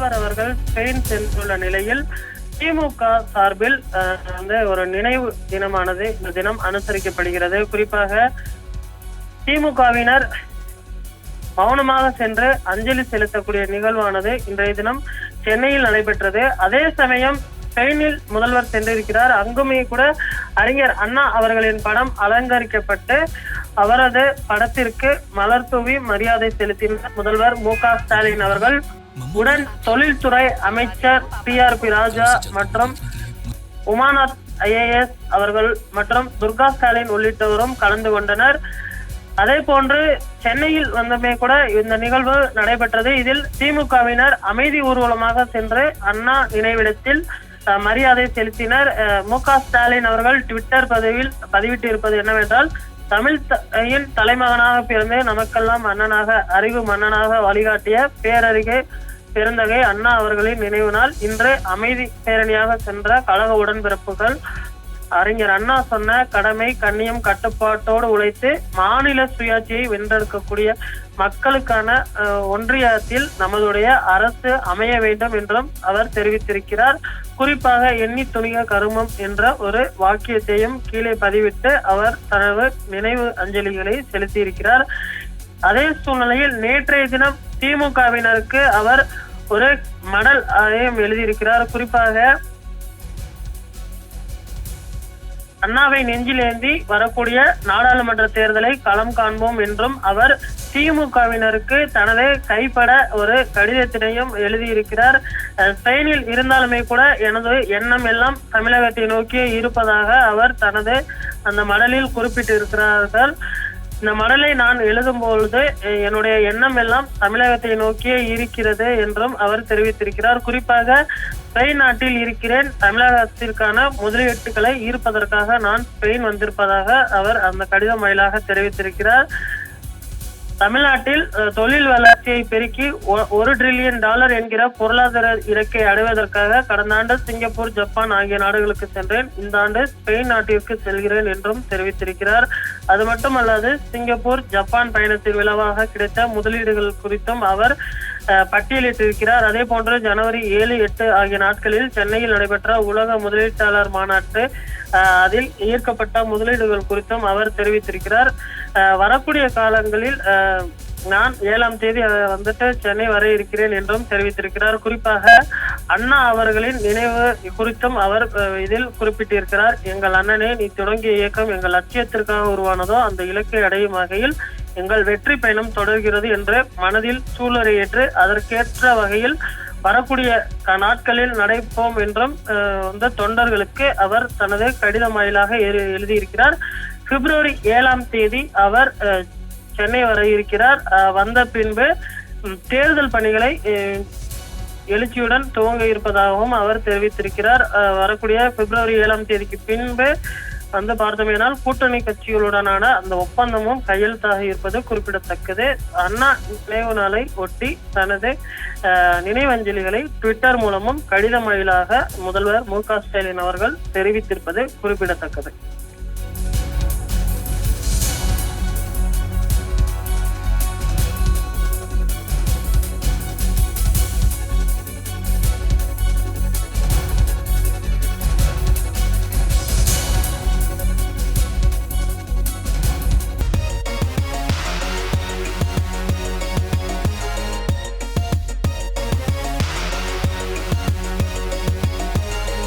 முதல்வர் அவர்கள் ஸ்பெயின் சென்றுள்ள நிலையில் திமுக சார்பில் வந்து ஒரு நினைவு தினமானது இந்த தினம் அனுசரிக்கப்படுகிறது. குறிப்பாக திமுகவினர் மௌனமாக சென்று அஞ்சலி செலுத்தக்கூடிய நிகழ்வானது இன்றைய தினம் சென்னையில் நடைபெற்றது. அதே சமயம் ஸ்பெயினில் முதல்வர் சென்றிருக்கிறார். அங்குமே கூட அறிஞர் அண்ணா அவர்களின் படம் அலங்கரிக்கப்பட்டு அவரது படத்திற்கு மலர் தூவி மரியாதை செலுத்தினார் முதல்வர் மு க ஸ்டாலின் அவர்கள். உடன் தொழில்துறை அமைச்சர் பி ஆர் பி ராஜா மற்றும் உமாநாத் ஐஏஎஸ் அவர்கள் மற்றும் துர்கா ஸ்டாலின் உள்ளிட்டோரும் கலந்து கொண்டனர். அதே போன்று சென்னையில் வந்தமே கூட இந்த நிகழ்வு நடைபெற்றது. இதில் திமுகவினர் அமைதி ஊர்வலமாக சென்று அண்ணா நினைவிடத்தில் அஹ், மரியாதை செலுத்தினர். அஹ், மு க ஸ்டாலின் அவர்கள் ட்விட்டர் பதிவில் பதிவிட்டிருப்பது என்னவென்றால் தமிழ் த- தலைமகனாக பிறந்து நமக்கெல்லாம் அண்ணனாக அறிவு மன்னனாக வழிகாட்டிய பேரறிகை பெருந்தகை அண்ணா அவர்களின் நினைவு நாள் இன்று அமைதி பேரணியாக சென்ற கழக உடன்பிறப்புகள் அறிஞர் அண்ணா சொன்ன கடமை கண்ணியம் கட்டுப்பாட்டோடு உழைத்து மாநில சுயாட்சியை வென்றெடுக்கக்கூடிய மக்களுக்கான அஹ், ஒன்றியத்தில் நமதுடைய அரசு அமைய வேண்டும் என்றும் அவர் தெரிவித்திருக்கிறார். குறிப்பாக எண்ணி துணிக கருமம் என்ற ஒரு வாக்கியத்தையும் கீழே பதிவிட்டு அவர் தனது நினைவு அஞ்சலிகளை செலுத்தியிருக்கிறார். அதே சூழ்நிலையில் நேற்றைய தினம் திமுகவினருக்கு அவர் ஒரு மடல் ஆயம் எழுதியிருக்கிறார். குறிப்பாக அண்ணாவை நெஞ்சில் ஏந்தி வரக்கூடிய நாடாளுமன்ற தேர்தலை களம் காண்போம் என்றும் அவர் திமுகவினருக்கு தனது கைப்பட ஒரு கடிதத்தினையும் எழுதியிருக்கிறார். அஹ், ஸ்பெயினில் இருந்தாலுமே கூட எனது எண்ணம் எல்லாம் தமிழகத்தை நோக்கி இருப்பதாக அவர் தனது அந்த மடலில் குறிப்பிட்டிருக்கிறார்கள் இந்த மடலை நான் எழுதும் பொழுது என்னுடைய எண்ணம் எல்லாம் தமிழகத்தை நோக்கியே இருக்கிறது என்றும் அவர் தெரிவித்திருக்கிறார். குறிப்பாக ஸ்பெயின் நாட்டில் இருக்கிறேன். தமிழகத்திற்கான முதலீட்டுகளை ஈர்ப்பதற்காக நான் ஸ்பெயின் வந்திருப்பதாக அவர் அந்த கடிதம் வாயிலாக தெரிவித்திருக்கிறார். தமிழ்நாட்டில் தொழில் வளர்ச்சியை பெருக்கி ஒ- ஒரு டிரில்லியன் டாலர் என்கிற பொருளாதார இலக்கை அடைவதற்காக கடந்த ஆண்டு சிங்கப்பூர் ஜப்பான் ஆகிய நாடுகளுக்கு சென்றேன். இந்த ஆண்டு ஸ்பெயின் நாட்டிற்கு செல்கிறேன் என்றும் தெரிவித்திருக்கிறார். அது மட்டுமல்லாது சிங்கப்பூர் ஜப்பான் பயணத்தின் விளைவாக கிடைத்த முதலீடுகள் குறித்தும் அவர் பட்டியலிட்டிருக்கிறார். அதே போன்று ஜனவரி ஏழு எட்டு ஆகிய நாட்களில் சென்னையில் நடைபெற்ற உலக முதலீட்டாளர் மாநாட்டு அஹ், அதில் ஈர்க்கப்பட்ட முதலீடுகள் குறித்தும் அவர் தெரிவித்திருக்கிறார். வரக்கூடிய காலங்களில் அஹ், நான் ஏழாம் தேதி வந்துட்டு சென்னை வர இருக்கிறேன் என்றும் தெரிவித்திருக்கிறார். குறிப்பாக அண்ணா அவர்களின் நினைவு குறித்தும் அவர் அஹ், இதில் குறிப்பிட்டிருக்கிறார். எங்கள் அண்ணனே நீ தொடங்கிய இயக்கம் எங்கள் லட்சியத்திற்காக உருவானதோ அந்த இலக்கை அடையும் வகையில் எங்கள் வெற்றி பயணம் தொடர்கிறது என்று மனதில் சூழலையேற்று அதற்கேற்ற வகையில் வரக்கூடிய நாட்களில் நடைபோம் என்றும் வந்து தொண்டர்களுக்கு அவர் தனது கடிதம் வாயிலாக எழு- எழுதியிருக்கிறார். பிப்ரவரி ஏழாம் தேதி அவர் அஹ், சென்னை வர இருக்கிறார். அஹ், வந்த பின்பு தேர்தல் பணிகளை அஹ், எழுச்சியுடன் துவங்க இருப்பதாகவும் அவர் தெரிவித்திருக்கிறார். அஹ், வரக்கூடிய பிப்ரவரி ஏழாம் தேதிக்கு பின்பு வந்து பார்த்தோமேனால் கூட்டணி கட்சிகளுடனான அந்த ஒப்பந்தமும் கையெழுத்தாக இருப்பது குறிப்பிடத்தக்கது. அண்ணா நினைவு நாளை ஒட்டி தனது நினைவஞ்சலிகளை ட்விட்டர் மூலமும் கடிதம் வாயிலாக முதல்வர் மு க ஸ்டாலின் அவர்கள் தெரிவித்திருப்பது குறிப்பிடத்தக்கது.